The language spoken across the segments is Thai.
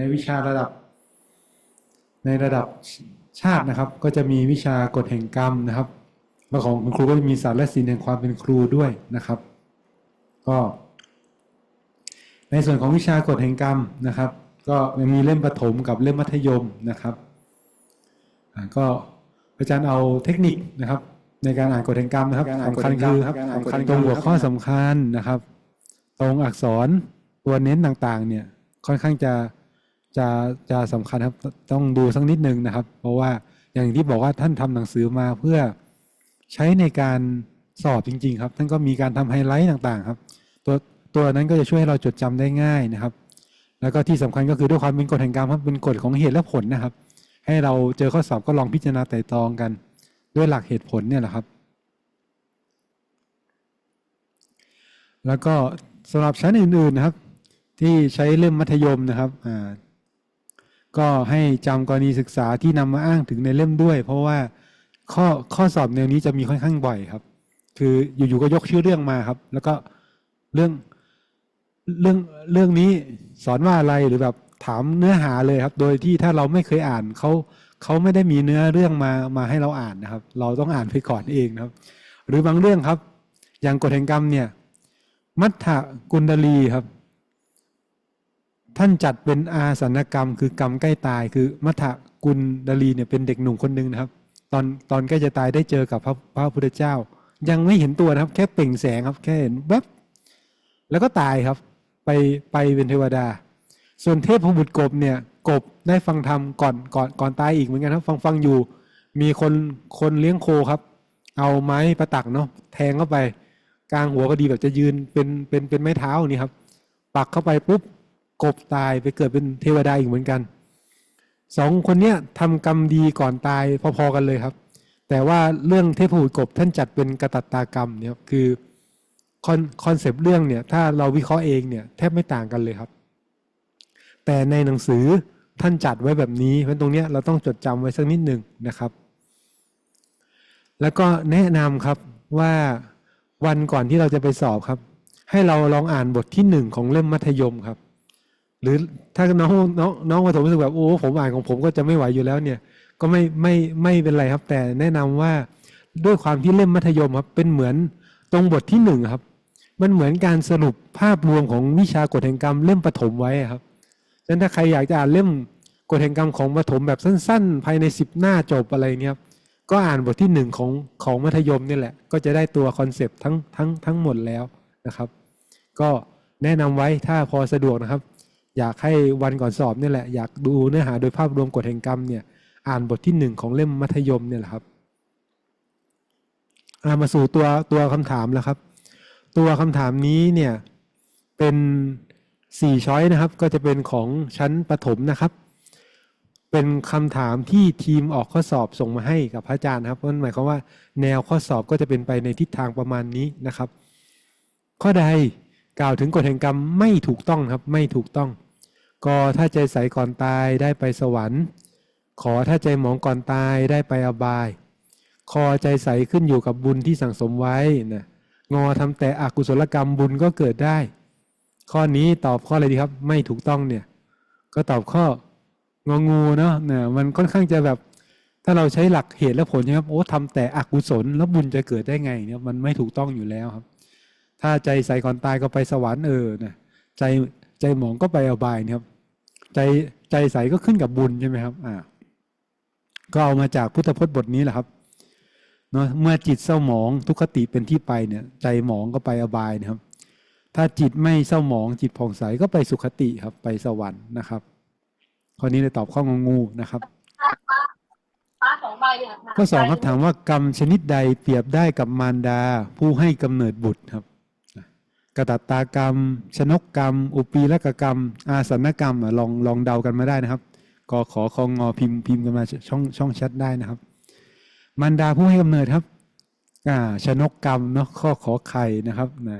ในวิชาระดับ ในระดับชาตินะครับ ก็จะมีวิชากฎแห่งกรรมนะครับแล้วของคุณครูก็จะมีศาสตร์และศิลป์แห่งความเป็นครูด้วยนะครับ ก็ ในส่วนของวิชากฎแห่งกรรมนะครับ ก็ยังมีเล่มประถมกับเล่มมัธยมนะครับอ่าก็อาจารย์เอาเทคนิคนะครับ ในการอ่านกฎแห่งกรรมนะครับการอ่านสำคัญกฎแห่งกรรมคือครับการอ่านกฎคัญแห่งตกรรรงมหัวครับข้อสำคัญนะครับ ตรงอักษรตัวเน้นต่างๆ เนี่ยค่อนข้างจะ จะจะสำคัญครับต้องดูสักนิดนึงนะครับ เพราะว่าอย่างที่บอกว่าท่านทำหนังสือมาเพื่อใช้ในการสอบจริง ๆ ครับท่านก็มีการทำไฮไลท์ต่างๆ ครับ ตัวตัวนั้นก็จะช่วยให้เราจดจำได้ง่ายนะครับ แล้วก็ที่สำคัญก็คือด้วยความเป็นกฎแห่งกรรมครับเป็นกฎของเหตุและผลนะครับ ให้เราเจอข้อสอบก็ลองพิจารณาไต่ตองกัน ด้วยหลักเหตุผลเนี่ยแหละครับ แล้วก็สำหรับชั้นอื่นๆนะครับ ที่ใช้เล่มมัธยมนะครับอ่า ก็ให้จำกรณีศึกษาที่นำมาอ้างถึงในเล่มด้วย เพราะว่าข้อข้อสอบแนวนี้จะมีค่อนข้างบ่อยครับ คืออยู่ๆก็ยกชื่อเรื่องมาครับ แล้วก็เรื่องเรื่องเรื่องนี้สอนว่าอะไรหรือแบบถามเนื้อหาเลยครับ โดยที่ถ้าเราไม่เคยอ่านเขาเขาไม่ได้มีเนื้อเรื่องมามาให้เราอ่านนะครับ เราต้องอ่านไปก่อนเองนะครับ หรือบางเรื่องครับ อย่างกฎแห่งกรรมเนี่ย มัทธกุณดลีครับ ท่านจัดเป็นอาสันกรรม คือกรรมใกล้ตาย คือมัทธกุณดลีเนี่ยเป็นเด็กหนุ่มคนหนึ่งนะครับ ตอนตอนใกล้จะตายได้เจอกับพระพระพุทธเจ้า ยังไม่เห็นตัวนะครับ แค่เปล่งแสงครับ แค่เห็นแวบแล้วก็ตายครับ ไปไปเป็นเทวดา ส่วนเทพบุตรกบเนี่ยกบได้ฟังธรรมก่อนก่อนก่อนตายอีกเหมือนกันครับ ฟังฟังอยู่ มีคนคนเลี้ยงโคครับ เอาไม้ประตักเนาะแทงเข้าไป กลางหัวก็ดีแบบจะยืนเป็นเป็นเป็นไม้เท้านี่ครับ ปักเข้าไปปุ๊บ กบตายไปเกิดเป็นเทวดาอีกเหมือนกันสองคนเนี้ยทำกรรมดีก่อนตายพอๆกันเลยครับ แต่ว่าเรื่องเทพบุตรกบท่านจัดเป็นกตัตตากรรมเนี่ยคือคอนคอนเซปต์เรื่องเนี่ยถ้าเราวิเคราะห์เองเนี่ยแทบไม่ต่างกันเลยครับ แต่ในหนังสือท่านจัดไว้แบบนี้เพราะตรงเนี้ยเราต้องจดจำไว้สักนิดหนึ่งนะครับ แล้วก็แนะนำครับว่าวันก่อนที่เราจะไปสอบครับ ให้เราลองอ่านบทที่หนึ่งของเล่มมัธยมครับ หรือถ้าน้องน้องน้องประถมรู้สึกแบบโอ้ผมอ่านของผมก็จะไม่ไหวอยู่แล้วเนี่ย ก็ไม่ไม่ไม่เป็นไรครับ แต่แนะนำว่าด้วยความที่เล่มมัธยมครับ เป็นเหมือนตรงบทที่หนึ่งครับ มันเหมือนการสรุปภาพรวมของวิชากฎแห่งกรรมเล่มประถมไว้ครับฉะนั้นถ้าใครอยากจะอ่านเล่มกฎแห่งกรรมของประถมแบบสั้น ๆ ภายในสิบหน้าจบอะไรเนี่ยครับก็อ่านบทที่หนึ่งของของมัธยมนี่แหละ ก็จะได้ตัวคอนเซปต์ทั้งทั้งทั้งหมดแล้วนะครับ ก็แนะนำไว้ถ้าพอสะดวกนะครับ อยากให้วันก่อนสอบนี่แหละอยากดูเนื้อหาโดยภาพรวมกฎแห่งกรรมเนี่ยอ่านบทที่หนึ่งของเล่มมัธยมเนี่ยแหละครับามาสู่ตัวตัวคำถามแล้วครับ ตัวคำถามนี้เนี่ยเป็นสี่ช้อยนะครับ ก็จะเป็นของชั้นประถมนะครับ เป็นคำถามที่ทีมออกข้อสอบส่งมาให้กับพระอาจารย์ครับนั่นหมายความว่า แนวข้อสอบก็จะเป็นไปในทิศทางประมาณนี้นะครับ ข้อใดกล่าวถึงกฎแห่งกรรมไม่ถูกต้องครับไม่ถูกต้อง กถ้าใจใสก่อนตายได้ไปสวรรค์ ขอถ้าใจหมองก่อนตายได้ไปอบาย คอใจใสขึ้นอยู่กับบุญที่สั่งสมไว้นะงอทำแต่อกุศลกรรมบุญก็เกิดได้ ข้อนี้ตอบข้ออะไรดีครับ ไม่ถูกต้องเนี่ย ก็ตอบข้ององูเนาะเนี่ยมันค่อนข้างจะแบบ ถ้าเราใช้หลักเหตุและผลใช่ไหมครับโอ้ทำแต่อกุศลแล้วบุญจะเกิดได้ไงเนี่ยมันไม่ถูกต้องอยู่แล้วครับ ถ้าใจใสก่อนตายก็ไปสวรรค์เออนะใจ ใจหมองก็ไปอบายเนี่ยครับ ใจใจใสก็ขึ้นกับบุญใช่ไหมครับอ่าก็เอามาจากพุทธพจน์บทนี้แหละครับเนาะเมื่อจิตเศร้าหมองทุกขติเป็นที่ไปเนี่ย ใจหมองก็ไปอบายนะครับ ถ้าจิตไม่เศร้าหมอง จิตผ่องใสก็ไปสุขติครับ ไปสวรรค์นะครับข้อนี้เลยตอบข้ององูนะครับป้าสองใบเนี่ยค่ะข้อสองครับถามว่ากรรมชนิดใดเปรียบได้กับมารดา ผู้ให้กำเนิดบุตรครับ กระตัตตากรรม ชนกกรรม อุปีละกกรรม อาสนกรรมลองลองเดากันมาได้นะครับกขอคองงอพิมพ์พิมพ์กันมาช่องช่องแชทได้นะครับ มารดาผู้ให้กำเนิดครับอ่าชนกกรรมเนาะข้อขอไข่นะครับนะ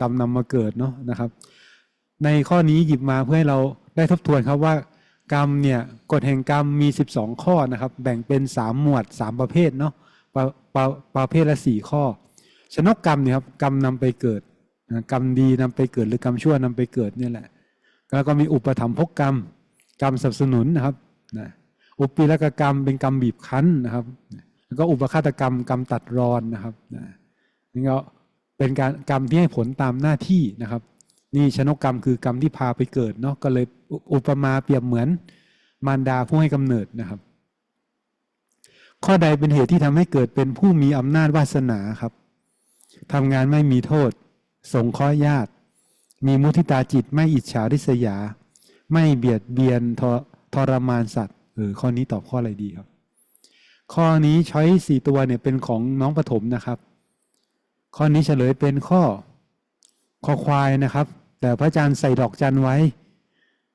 กรรมนำมาเกิดเนาะนะครับ ในข้อนี้หยิบมาเพื่อให้เราได้ทบทวนครับว่ากรรมเนี่ยกฎแห่งกรรมมี 12 ข้อนะครับ แบ่งเป็น 3 หมวด 3 ประเภทเนาะประประประเภทละ 4 ข้อ ชนกกรรมเนี่ยครับกรรมนำไปเกิด กรรมดีนำไปเกิดหรือกรรมชั่วนำไปเกิดเนี่ยแหละแล้วก็มีอุปถัมภกกรรม กรรมสนับสนุนนะครับนะอุปีรกกรรมเป็นกรรมบีบคั้นนะครับ แล้วก็อุปฆาตกรรมกรรมตัดรอนนะครับนะนี่ก็เป็นการกรรมที่ให้ผลตามหน้าที่นะครับ นี่ชนกกรรมคือกรรมที่พาไปเกิดเนาะก็เลยอุอุปมาเปรียบเหมือนมารดาผู้ให้กำเนิดนะครับ ข้อใดเป็นเหตุที่ทำให้เกิดเป็นผู้มีอำนาจวาสนาครับทำงานไม่มีโทษ สงเคราะห์ญาติ มีมุทิตาจิตไม่อิจฉาริษยา ไม่เบียดเบียนทรทรมานสัตว์เออข้อนี้ตอบข้ออะไรดีครับ ข้อนี้ช้อยสี่ตัวเนี่ยเป็นของน้องปฐมนะครับ ข้อนี้เฉลยเป็นข้อคอควายนะครับ แต่พระอาจารย์ใส่ดอกจันไว้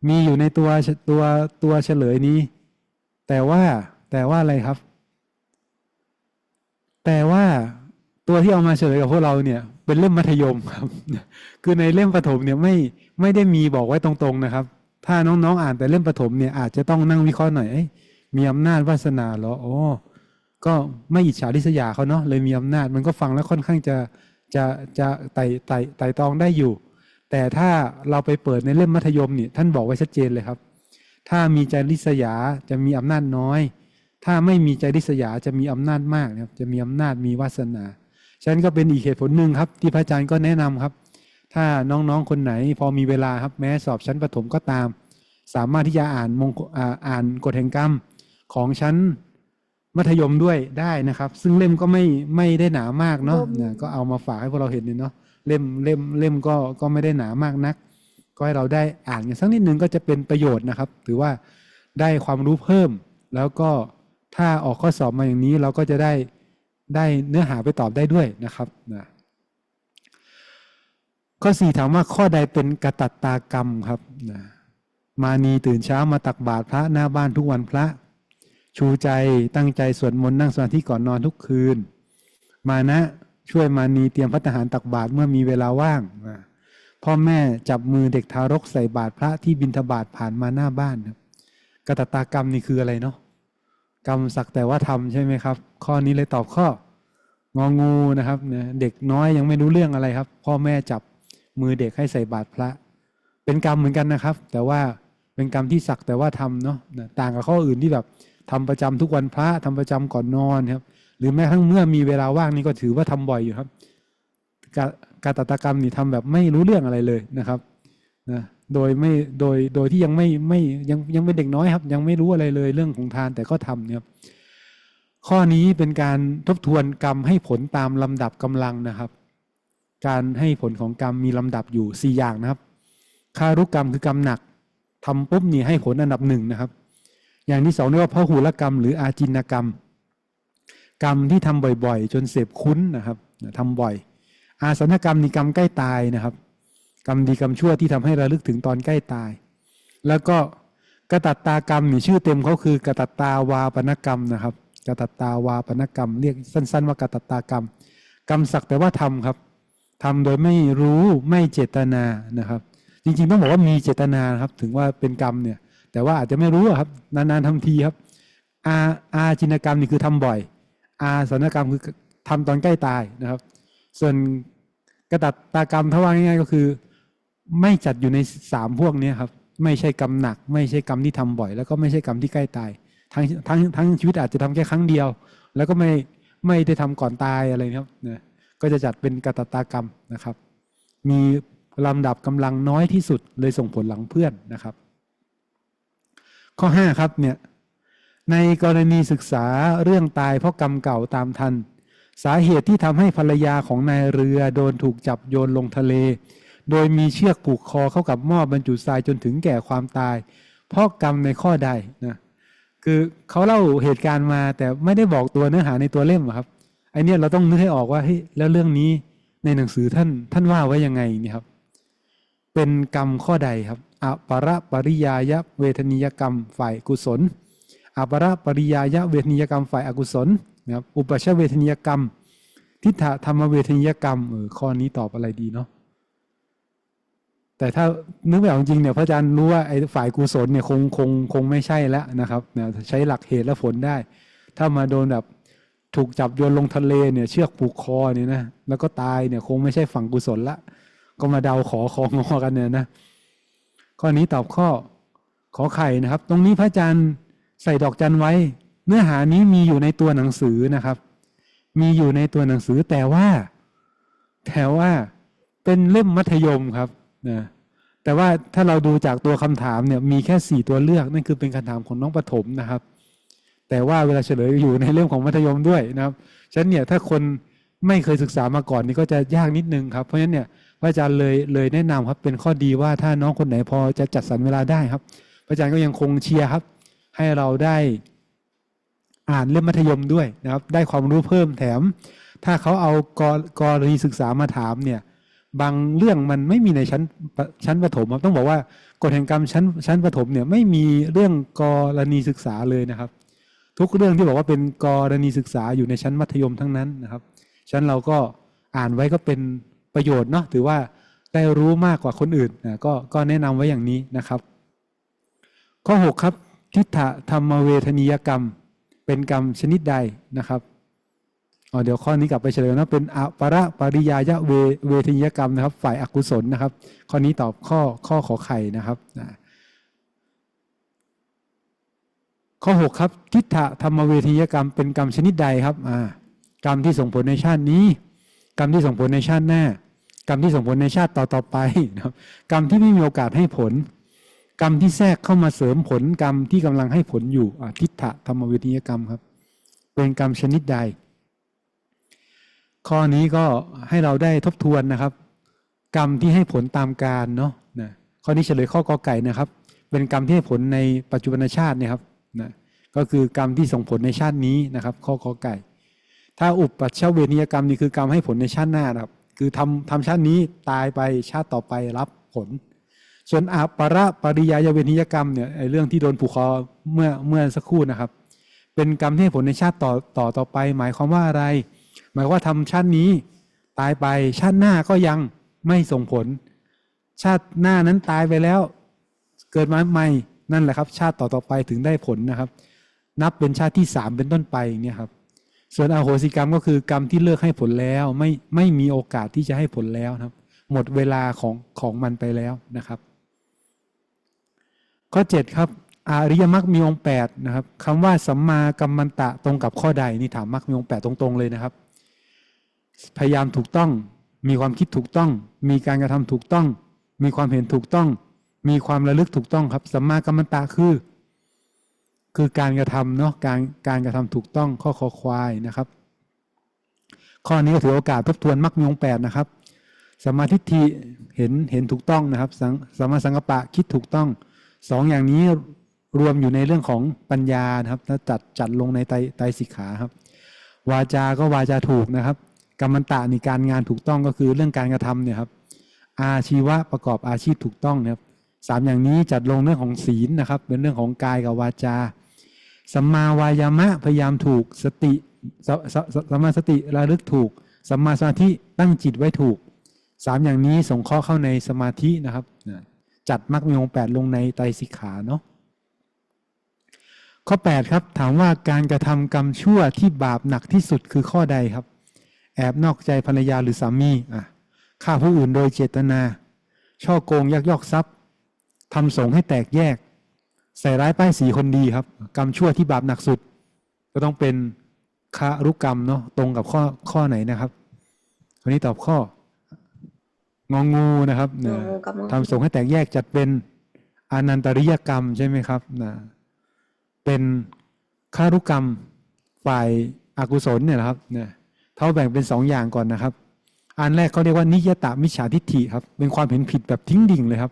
มีอยู่ในตัวตัวตัวเฉลยนี้ แต่ว่าแต่ว่าอะไรครับ แต่ว่าตัวที่เอามาเฉลยกับพวกเราเนี่ย เป็นเล่มมัธยมครับ คือในเล่มประถมเนี่ยไม่ไม่ได้มีบอกไว้ตรงๆนะครับ ถ้าน้องๆอ่านแต่เล่มประถมเนี่ยอาจจะต้องนั่งวิเคราะห์หน่อยเอ้ยมีอำนาจวาสนาเหรอโอ๋อก็ไม่อิจฉาริษยาเขาเนาะเลยมีอำนาจมันก็ฟังแล้วค่อนข้างจะจะจะไต่ไต่ไต่ตองได้อยู่ แต่ถ้าเราไปเปิดในเล่มมัธยมเนี่ยท่านบอกไว้ชัดเจนเลยครับ ถ้ามีใจริษยาจะมีอำนาจน้อย ถ้าไม่มีใจริษยาจะมีอำนาจมากนะครับจะมีอำนาจมีวาสนา ฉะนั้นก็เป็นอีกเหตุผลหนึ่งครับ ที่พระอาจารย์ก็แนะนำครับ ถ้าน้องๆคนไหนพอมีเวลาครับแม้สอบชั้นประถมก็ตาม สามารถที่จะอ่านมงคลอ่าอ่านกฎแห่งกรรมของชั้นมัธยมด้วยได้นะครับ ซึ่งเล่มก็ไม่ไม่ได้หนามากเนาะนะก็เอามาฝากให้พวกเราเห็นเนี่ยเนาะเล่มเล่มเล่มก็ก็ไม่ได้หนามากนัก ก็ให้เราได้อ่านกันสักนิดนึงก็จะเป็นประโยชน์นะครับ ถือว่าได้ความรู้เพิ่ม แล้วก็ถ้าออกข้อสอบมาอย่างนี้เราก็จะได้ ได้เนื้อหาไปตอบได้ด้วยนะครับนะข้อสี่ถามว่าข้อใดเป็นกตัตตากรรมครับนะมานีตื่นเช้ามาตักบาตรพระหน้าบ้านทุกวันพระ ชูใจตั้งใจสวดมนต์นั่งสมาธิก่อนนอนทุกคืน มานะช่วยมานีเตรียมพัฒหารตักบาตรเมื่อมีเวลาว่างนะพ่อแม่จับมือเด็กทารกใส่บาตรพระที่บิณฑบาตผ่านมาหน้าบ้านครับกตัตตากรรมนี่คืออะไรเนาะ กรรมสักแต่ว่าทำใช่ไหมครับ ข้อนี้เลยตอบข้ององูนะครับเนี่ยเด็กน้อยยังไม่รู้เรื่องอะไรครับ พ่อแม่จับมือเด็กให้ใส่บาตรพระ เป็นกรรมเหมือนกันนะครับ แต่ว่าเป็นกรรมที่สักแต่ว่าทำเนาะต่างกับข้ออื่นที่แบบทำประจำทุกวันพระทำประจำก่อนนอนครับ หรือแม้กระทั่งเมื่อมีเวลาว่างนี่ก็ถือว่าทำบ่อยอยู่ครับ การตัดกรรมนี่ทำแบบไม่รู้เรื่องอะไรเลยนะครับนะ โดยไม่โดยโดยที่ยังไม่ไม่ยังยังเป็นเด็กน้อยครับ ยังไม่รู้อะไรเลยเรื่องของทานแต่ก็ทำเนี่ยข้อนี้เป็นการทบทวนกรรมให้ผลตามลำดับกำลังนะครับ การให้ผลของกรรมมีลำดับอยู่สี่อย่างนะครับคารุกรรมคือกรรมหนักทำปุ๊บนี่ให้ผลอันดับหนึ่งนะครับ อย่างที่สองเรียกว่าพหุลกรรม หรืออาจินกรรม กรรมที่ทำบ่อยๆ จนเสพคุ้นนะครับทำบ่อย อาสนกรรมนี่กรรมใกล้ตายนะครับ กรรมดีกรรมชั่วที่ทำให้ระลึกถึงตอนใกล้ตาย แล้วก็กตัตตากรรมนี่ชื่อเต็มเขาคือกตัตตาวาปนกรรมนะครับกตัตตาวาปนกรรม เรียกสั้น ๆ ว่ากตัตตากรรม กรรมสักแต่ว่าทำครับทำโดยไม่รู้ไม่เจตนานะครับ จริง ๆ ต้องบอกว่ามีเจตนาครับ ถึงว่าเป็นกรรมเนี่ย แต่ว่าอาจจะไม่รู้ครับ นานๆทำทีครับ อาอาจินกรรมนี่คือทำบ่อย อาสนกรรมคือทำตอนใกล้ตายนะครับ ส่วนกระตัตตากรรมถ้าว่าง่ายๆก็คือ ไม่จัดอยู่ในสามพวกนี้ครับ ไม่ใช่กรรมหนัก ไม่ใช่กรรมที่ทำบ่อย แล้วก็ไม่ใช่กรรมที่ใกล้ตายทั้งทั้งทั้งชีวิตอาจจะทำแค่ครั้งเดียว แล้วก็ไม่ไม่ได้ทำก่อนตายอะไรนะครับนะก็จะจัดเป็นกตตตากรรมนะครับ มีลำดับกำลังน้อยที่สุดเลยส่งผลหลังเพื่อนนะครับ ข้อห้าครับเนี่ยในกรณีศึกษาเรื่องตายเพราะกรรมเก่าตามทัน สาเหตุที่ทำให้ภรรยาของนายเรือโดนถูกจับโยนลงทะเล โดยมีเชือกผูกคอเข้ากับหม้อบรรจุทรายจนถึงแก่ความตาย เพราะกรรมในข้อใดนะคือเขาเล่าเหตุการณ์มาแต่ไม่ได้บอกตัวเนื้อหาในตัวเล่มครับไอเนี้ยเราต้องนึกให้ออกว่าเฮ้ยแล้วเรื่องนี้ในหนังสือท่านท่านว่าไว้ยังไงนี่ครับ เป็นกรรมข้อใดครับอปรปริยายเวทนิยกรรมฝ่ายกุศลอปรปริยายเวทนิยกรรมฝ่ายอกุศลนะครับอุปชเวทนิยกรรม ทิฏฐธรรมเวทนิยกรรมเออข้อนี้ตอบอะไรดีเนาะ แต่ถ้านึกไม่ออกจริงเนี่ยพระอาจารย์รู้ว่าไอ้ฝ่ายกุศลเนี่ยคงคงคงไม่ใช่แล้วนะครับเนี่ยใช้หลักเหตุและผลได้ ถ้ามาโดนแบบถูกจับโยนลงทะเลเนี่ยเชือกผูกคอเนี่ยนะแล้วก็ตายเนี่ยคงไม่ใช่ฝั่งกุศลละ ก็มาเดาขอของอกันเนี่ยนะข้อนี้ตอบข้อขอไข่นะครับ ตรงนี้พระอาจารย์ใส่ดอกจันไว้ เนื้อหานี้มีอยู่ในตัวหนังสือนะครับ มีอยู่ในตัวหนังสือแต่ว่า แต่ว่าเป็นเล่มมัธยมครับ นะแต่ว่าถ้าเราดูจากตัวคำถามเนี่ยมีแค่สี่ตัวเลือกนั่นคือเป็นคำถามของน้องประถมนะครับ แต่ว่าเวลาเฉลยอยู่ในเล่มของมัธยมด้วยนะครับฉะนั้นเนี่ยถ้าคนไม่เคยศึกษามาก่อนนี่ก็จะยากนิดนึงครับเพราะฉะนั้นเนี่ยพระอาจารย์เลยเลยแนะนำครับเป็นข้อดีว่าถ้าน้องคนไหนพอจะจัดสรรเวลาได้ครับ พระอาจารย์ก็ยังคงเชียร์ครับ ให้เราได้อ่านเล่มมัธยมด้วยนะครับ ได้ความรู้เพิ่มแถม ถ้าเขาเอากรกรณีศึกษามาถามเนี่ย บางเรื่องมันไม่มีในชั้นชั้นประถมครับต้องบอกว่ากฎแห่งกรรมชั้นชั้นประถมเนี่ยไม่มีเรื่องกรณีศึกษาเลยนะครับ ทุกเรื่องที่บอกว่าเป็นกรณีศึกษาอยู่ในชั้นมัธยมทั้งนั้นนะครับฉะนั้นเราก็อ่านไว้ก็เป็นประโยชน์เนาะถือว่าได้รู้มากกว่าคนอื่นนะก็ก็แนะนำไว้อย่างนี้นะครับ ข้อ 6 ครับทิฏฐธรรมเวทนียกรรม เป็นกรรมชนิดใดนะครับ เดี๋ยวข้อนี้กลับไปเฉลยนะเป็นอปรปริยายะเวเวทนียกรรมนะครับ ฝ่ายอกุศลนะครับ ข้อนี้ตอบข้อข้อขอไข่นะครับข้อ 6 ครับทิฏฐธรรมเวทียกรรมเป็นกรรมชนิดใดครับกรรมที่ส่งผลในชาตินี้ กรรมที่ส่งผลในชาติหน้า กรรมที่ส่งผลในชาติต่อต่อไปนะครับกรรมที่ไม่มีโอกาสให้ผล กรรมที่แทรกเข้ามาเสริมผลกรรมที่กำลังให้ผลอยู่ทิฏฐธรรมเวทียกรรมครับ เป็นกรรมชนิดใด ข้อนี้ก็ให้เราได้ทบทวนนะครับ กรรมที่ให้ผลตามการเนาะนะข้อนี้เฉลยข้อกอไก่นะครับ เป็นกรรมที่ให้ผลในปัจจุบันชาตินะครับนะก็คือกรรมที่ส่งผลในชาตินี้นะครับ ข้อกอไก่ ถ้าอุปปัชชเวนียกรรมนี่คือกรรมให้ผลในชาติหน้านะครับ คือทำทำชาตินี้ตายไปชาติต่อไปรับผล ส่วนอาประ ปริยายเวนิยกรรมเนี่ยเรื่องที่โดนผูกคอเมื่อเมื่อสักครู่นะครับ เป็นกรรมที่ให้ผลในชาติต่อต่อต่อไป หมายความว่าอะไร หมายว่าทำชาตินี้ตายไปชาติหน้าก็ยังไม่ส่งผล ชาติหน้านั้นตายไปแล้ว เกิดมาใหม่นั่นแหละครับ ชาติต่อต่อไปถึงได้ผลนะครับ นับเป็นชาติที่สามเป็นต้นไปเนี่ยครับ ส่วนอโหสิกรรมก็คือกรรมที่เลิกให้ผลแล้ว ไม่ไม่มีโอกาสที่จะให้ผลแล้วครับ หมดเวลาของของมันไปแล้วนะครับ ข้อ 7 ครับอริยมรรคมีองค์8นะครับคำว่าสัมมากัมมันตะตรงกับข้อใดนี่ถามมรรคมีองค์8ตรงๆเลยนะครับ พยายามถูกต้อง มีความคิดถูกต้อง มีการกระทำถูกต้อง มีความเห็นถูกต้อง มีความระลึกถูกต้องครับสัมมากัมมันตะคือ คือการกระทำเนาะการการกระทำถูกต้องข้อคอควายนะครับ ข้อนี้ก็ถือโอกาสทบทวนมรรคมีองแปดนะครับสมมาทิฏฐิเห็นเห็นถูกต้องนะครับสัสมมาสังกัปปะคิดถูกต้องสองอย่างนี้รวมอยู่ในเรื่องของปัญญานะครับถ้าจัดจัดลงในไตไตสิกขาครับ วาจาก็วาจาถูกนะครับ กรรมตะนี่การงานถูกต้องก็คือเรื่องการกระทำเนี่ยครับ อาชีวะประกอบอาชีพถูกต้องนะครับสามอย่างนี้จัดลงเรื่องของศีลนะครับ เป็นเรื่องของกายกับวาจาสัมมาวายามะพยายามถูกสติสสสสัมมาสติระลึกถูกสัมมาสมาธิตั้งจิตไว้ถูกสามอย่างนี้ส่งข้อเข้าในสมาธินะครับ จัดมรรคมีองค์แปดลงในไตรสิกขาเนาะข้อ 8 ครับ ถามว่าการกระทำกรรมชั่วที่บาปหนักที่สุดคือข้อใดครับ อบนอกใจภรรยาหรือสามีอะฆ่าผู้อื่นโดยเจตนา ช่อโกงยักยอกทรัพย์ทำสงฆ์ให้แตกแยก ใส่ร้ายป้ายสีคนดีครับ กรรมชั่วที่บาปหนักสุด ก็ต้องเป็นคารุกรรมเนาะตรงกับข้อข้อไหนนะครับคนนี้ตอบข้ององูนะครับงนะองูกับงองูทำสงฆ์ให้แตกแยกจัดเป็นอนันตริยกรรมใช่ไหมครับนะเป็นคารุกรรมฝ่ายอากุศลเนี่ยนะครับเนี่ย เขาแบ่งเป็นสองอย่างก่อนนะครับ อันแรกเขาเรียกว่านิยตามิจฉาทิฏฐิครับ เป็นความเห็นผิดแบบทิ้งดิ่งเลยครับ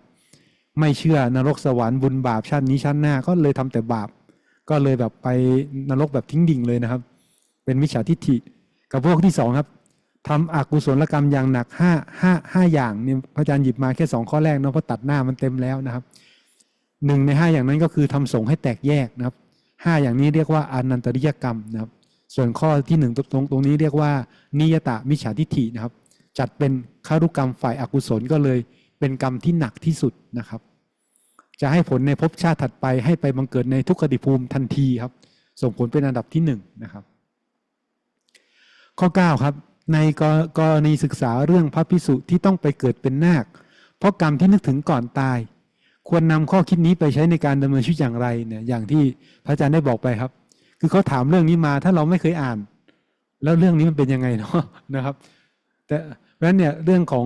ไม่เชื่อนรกสวรรค์บุญบาปชาตินี้ชาติหน้าก็เลยทำแต่บาป ก็เลยแบบไปนรกแบบทิ้งดิ่งเลยนะครับ เป็นมิจฉาทิฏฐิ กับพวกที่สองครับทำอกุศลกรรมอย่างหนักห้าห้าห้าอย่างเนี่ยพระอาจารย์หยิบมาแค่สองข้อแรกเนาะเพราะตัดหน้ามันเต็มแล้วนะครับหนึ่งในห้าอย่างนั้นก็คือทำสงให้แตกแยกนะครับห้าอย่างนี้เรียกว่าอนันตริยกรรมนะครับ ส่วนข้อที่หนึ่งตรงตรงนี้เรียกว่า นิยตามิจฉาทิฏฐินะครับ จัดเป็นคารุกรรมฝ่ายอากุศลก็เลย เป็นกรรมที่หนักที่สุดนะครับ จะให้ผลในภพชาติถัดไปให้ไปบังเกิดในทุกขติภูมิทันทีครับ ส่งผลเป็นอันดับที่หนึ่งนะครับ ข้อ 9 ครับ ในกรกรณีศึกษาเรื่องพระพิสุที่ต้องไปเกิดเป็นนาค เพราะกรรมที่นึกถึงก่อนตาย ควรนำข้อคิดนี้ไปใช้ในการดำเนินชีวิตอย่างไรเนี่ยอย่างที่พระอาจารย์ได้บอกไปครับ คือเขาถามเรื่องนี้มา ถ้าเราไม่เคยอ่าน แล้วเรื่องนี้มันเป็นยังไงเนาะนะครับ แต่เพราะฉะนั้นเนี่ยเรื่องของ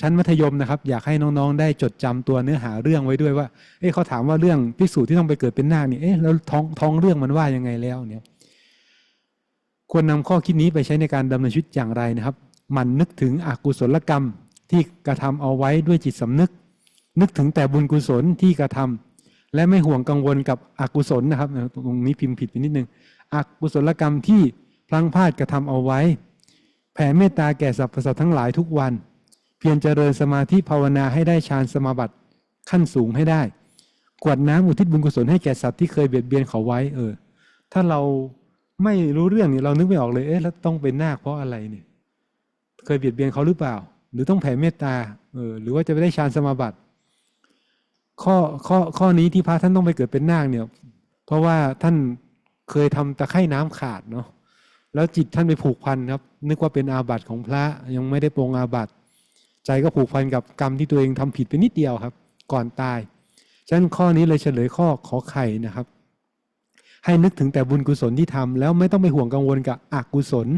ชั้นมัธยมนะครับ อยากให้น้องๆ ได้จดจำตัวเนื้อหาเรื่องไว้ด้วยว่า เอ๊ะเขาถามว่าเรื่องภิกษุที่ต้องไปเกิดเป็นนาคเนี่ยเอ๊ะแล้วท้องท้องเรื่องมันว่ายังไงแล้วเนี่ยควรนำข้อคิดนี้ไปใช้ในการดำเนินชีวิตอย่างไรนะครับ มันนึกถึงอกุศลกรรมที่กระทำเอาไว้ด้วยจิตสำนึก นึกถึงแต่บุญกุศลที่กระทำ และไม่ห่วงกังวลกับอกุศลนะครับ ตรงนี้พิมพ์ผิดไปนิดนึงอกุศลกรรมที่พลังพลาดกระทำเอาไว้ แผ่เมตตาแก่สรรพสัตว์ทั้งหลายทุกวัน เพียรเจริญสมาธิภาวนาให้ได้ฌานสมาบัติขั้นสูงให้ได้ กวดน้ำอุทิศบุญกุศลให้แก่สัตว์ที่เคยเบียดเบียนเขาไว้เออ ถ้าเราไม่รู้เรื่องเนี่เรานึกไม่ออกเลย เอ๊ะแล้วต้องเป็นนาคเพราะอะไรเนี่ย เคยเบียดเบียนเขาหรือเปล่า หรือต้องแผ่เมตตา เออ หรือว่าจะไปได้ฌานสมาบัติ ข้อข้อข้อนี้ที่พระท่านต้องไปเกิดเป็นนาคเนี่ย เพราะว่าท่านเคยทำตะไคร่น้ำขาดเนาะแล้วจิตท่านไปผูกพันครับ นึกว่าเป็นอาบัติของพระยังไม่ได้ปรงอาบัติ ใจก็ผูกพันกับกรรมที่ตัวเองทำผิดไปนิดเดียวครับ ก่อนตายฉะนั้นข้อนี้เลยเฉลยข้อขอไข่นะครับ ให้นึกถึงแต่บุญกุศลที่ทำแล้วไม่ต้องไปห่วงกังวลกับอกุศล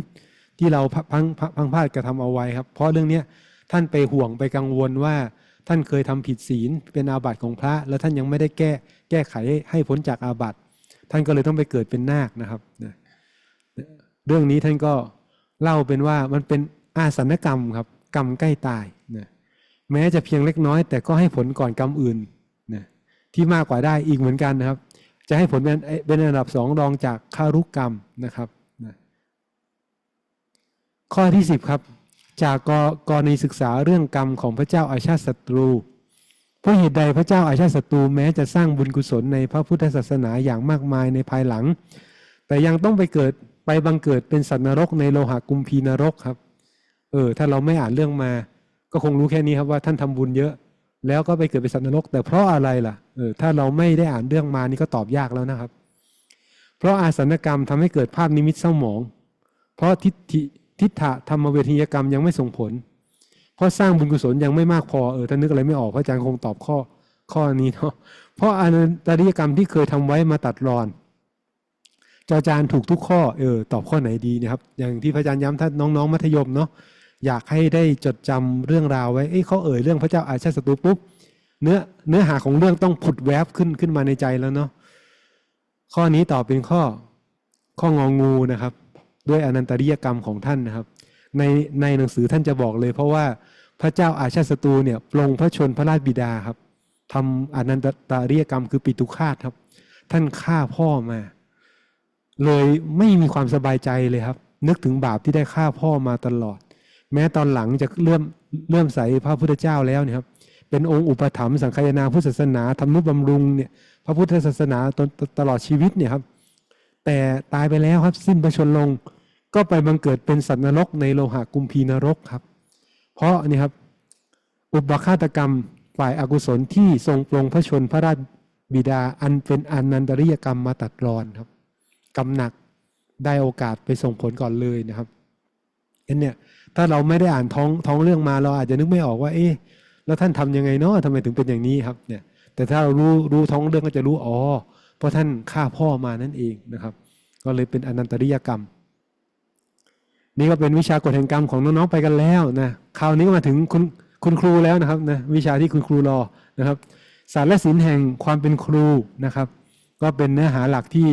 ที่เราพังพังพลาดกระทำเอาไว้ครับ เพราะเรื่องเนี้ยท่านไปห่วงไปกังวลว่า ท่านเคยทำผิดศีลเป็นอาบัติของพระ แล้วท่านยังไม่ได้แก้แก้ไขให้พ้นจากอาบัติ ท่านก็เลยต้องไปเกิดเป็นนาคนะครับนะเรื่องนี้ท่านก็เล่าเป็นว่ามันเป็นอาสันกรรมครับ กรรมใกล้ตายนะแม้จะเพียงเล็กน้อย แต่ก็ให้ผลก่อนกรรมอื่นนะที่มากกว่าได้อีกเหมือนกันนะครับ จะให้ผลเป็นเป็นอันดับสองรองจากคารุกรรมนะครับนะข้อที่สิบครับ จากกกรณีศึกษาเรื่องกรรมของพระเจ้าอาชาติศัตรู เพราะเหตุใดพระเจ้าอาชาติศัตรูแม้จะสร้างบุญกุศลในพระพุทธศาสนาอย่างมากมายในภายหลัง แต่ยังต้องไปเกิดไปบังเกิดเป็นสัตว์นรกในโลหะกุมพีนรกครับ เออถ้าเราไม่อ่านเรื่องมา ก็คงรู้แค่นี้ครับว่าท่านทำบุญเยอะ แล้วก็ไปเกิดเป็นสัตว์นรก แต่เพราะอะไรล่ะ เออถ้าเราไม่ได้อ่านเรื่องมานี่ก็ตอบยากแล้วนะครับ เพราะอาสนกรรมทำให้เกิดภาพนิมิตเศร้าหมอง เพราะทิฏฐิ ทิฏฐะธรรมเวทียกรรมยังไม่ส่งผล เพราะสร้างบุญกุศลยังไม่มากพอเออถ้านึกอะไรไม่ออกพระอาจารย์คงตอบข้อข้อนี้เนาะเพราะอนันตริยกรรมที่เคยทำไว้มาตัดรอนจอจานถูกทุกข้อเออตอบข้อไหนดีนะครับ อย่างที่พระอาจารย์ย้ำท่านน้องๆมัธยมเนาะอยากให้ได้จดจำเรื่องราวไว้เอ้เขาเอ่ยเรื่องพระเจ้าอาชาติศัตรูปุ๊บเนื้อเนื้อหาของเรื่องต้องผุดแวบขึ้นขึ้นมาในใจแล้วเนาะข้อนี้ตอบเป็นข้อข้ององูนะครับ ด้วยอนันตริยกรรมของท่านนะครับ ในในหนังสือท่านจะบอกเลย เพราะว่าพระเจ้าอาชาติศัตรูเนี่ยปลงพระชนพระราชบิดาครับทำอนันตริยกรรมคือปิตุคาตครับ ท่านฆ่าพ่อมา เลยไม่มีความสบายใจเลยครับ นึกถึงบาปที่ได้ฆ่าพ่อมาตลอด แม้ตอนหลังจะเริ่มเริ่มใส่พระพุทธเจ้าแล้วเนี่ยครับเป็นองค์อุปถัมภ์สังฆายนาพุทธศาสนาทำนุบำรุงเนี่ยพระพุทธศาสนาตลอดชีวิตเนี่ยครับแต่ตายไปแล้วครับสิ้นพระชนลง ก็ไปบังเกิดเป็นสัตว์นรกในโลหะกุมพีนรกครับ เพราะนี่ครับอุปฆาตกรรมฝ่ายอากุศลที่ทรงปลงพระชนพระราชบิดาอันเป็นอนันตริยกรรมมาตัดรอนครับกรรมหนักได้โอกาสไปส่งผลก่อนเลยนะครับเอ็นเนี่ยถ้าเราไม่ได้อ่านท้องท้องเรื่องมาเราอาจจะนึกไม่ออกว่า เอ๊ะแล้วท่านทำยังไงเนาะทำไมถึงเป็นอย่างนี้ครับเนี่ยแต่ถ้าเรารู้รู้ท้องเรื่องก็จะรู้อ๋อเพราะท่านฆ่าพ่อมานั่นเองนะครับ ก็เลยเป็นอนันตริยกรรม นี่ก็เป็นวิชากฎแห่งกรรมของน้องๆไปกันแล้วนะคราวนี้ก็มาถึงคุณคุณครูแล้วนะครับนะวิชาที่คุณครูรอนะครับศาสตร์และศิลป์แห่งความเป็นครูนะครับ ก็เป็นเนื้อหาหลักที่